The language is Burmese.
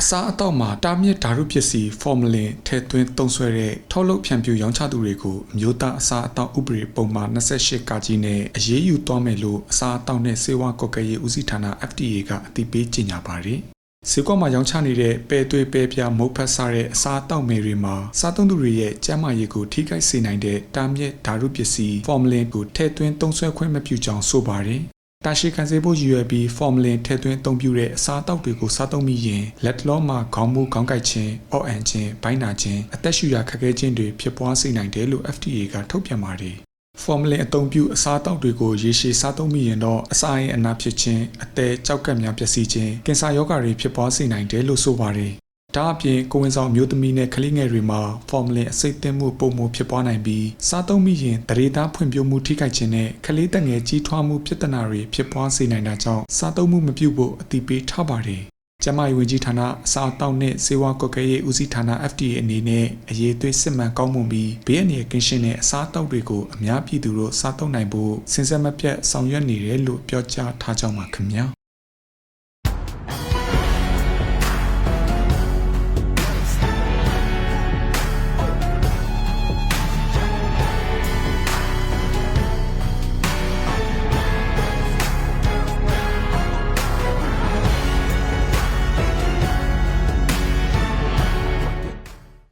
အစားအသောက်မှာတာမြင့်ဓာတုပစ္စည်းဖော်မလင်ထည့်သွင်းသုံးစွဲတဲ့ထုတ်လုပ်ဖြန့်ဖြူးရောင်းချသူတွေကိုအမျိုးသားအစားအသောက်ဥပဒေပုံမှန်28ကကြီးနဲ့အရေးယူသွားမယ်လို့အစားအသောက်နဲ့စေဝါကွက်ကရေးဦးစီးဌာန FDA ကအသိပေးကြေညာပါတယ်။ဈေးကွက်မှာရောင်းချနေတဲ့ပဲသွေးပဲပြားမုတ်ဖက်စားတဲ့အစားအသောက်မယ်တွေမှာစားသုံးသူတွေရဲ့ကျန်းမာရေးကိုထိခိုက်စေနိုင်တဲ့တာမြင့်ဓာတုပစ္စည်းဖော်မလင်ကိုထည့်သွင်းသုံးစွဲခွင့်မပြုကြောင်းဆိုပါတယ်။ တာရှိခံစေဖို့ရည်ရွယ်ပြီးဖော်မလင်ထည့်သွင်းအသုံးပြုတဲ့အစားအသောက်တွေကိုစားသုံးမိရင်လက်တလုံးမှာခေါင်းမူးခေါင်းကိုက်ခြင်းအော့အန်ခြင်းဘိုင်းနာခြင်းအသက်ရှူရခက်ခဲခြင်းတွေဖြစ်ပွားစေနိုင်တယ်လို့ FDA ကထုတ်ပြန်ပါတယ်။ဖော်မလင်အသုံးပြုအစားအသောက်တွေကိုရေရှည်စားသုံးမိရင်တော့အစာရင်အနာဖြစ်ခြင်းအသက်ကြောက်ကပ်များပျက်စီးခြင်းကင်ဆာရောဂါတွေဖြစ်ပွားစေနိုင်တယ်လို့ဆိုပါတယ်။ ဒါအပြင်ကိုဝင်ဆောင်မျိုးသမီးနဲ့ကလေးငယ်တွေမှာဖော်မလင်အစိတ်အသင့်မှုပုံမှုဖြစ်ပွားနိုင်ပြီးစားသုံးမိရင်တရေသားဖွံ့ဖြိုးမှုထိခိုက်ခြင်းနဲ့ကလေးတက်ငယ်ကြီးထွားမှုပြဿနာတွေဖြစ်ပွားစေနိုင်တာကြောင့်စားသုံးမှုမပြုဖို့အတိပေးထားပါတယ်။ကျန်းမာရေးဝန်ကြီးဌာနအစားအသောက်နဲ့စေဝါကွက်ကဲရေးဦးစီးဌာန FDA အနေနဲ့အရေးသွေးစစ်မှန်ကောင်းမွန်ပြီးဘေးအန္တရာယ်ကင်းရှင်းတဲ့အစားအသောက်တွေကိုအများပြည်သူတို့စားသုံးနိုင်ဖို့စဉ်ဆက်မပြတ်ဆောင်ရွက်နေတယ်လို့ပြောကြားထားကြောင်းပါခင်ဗျာ။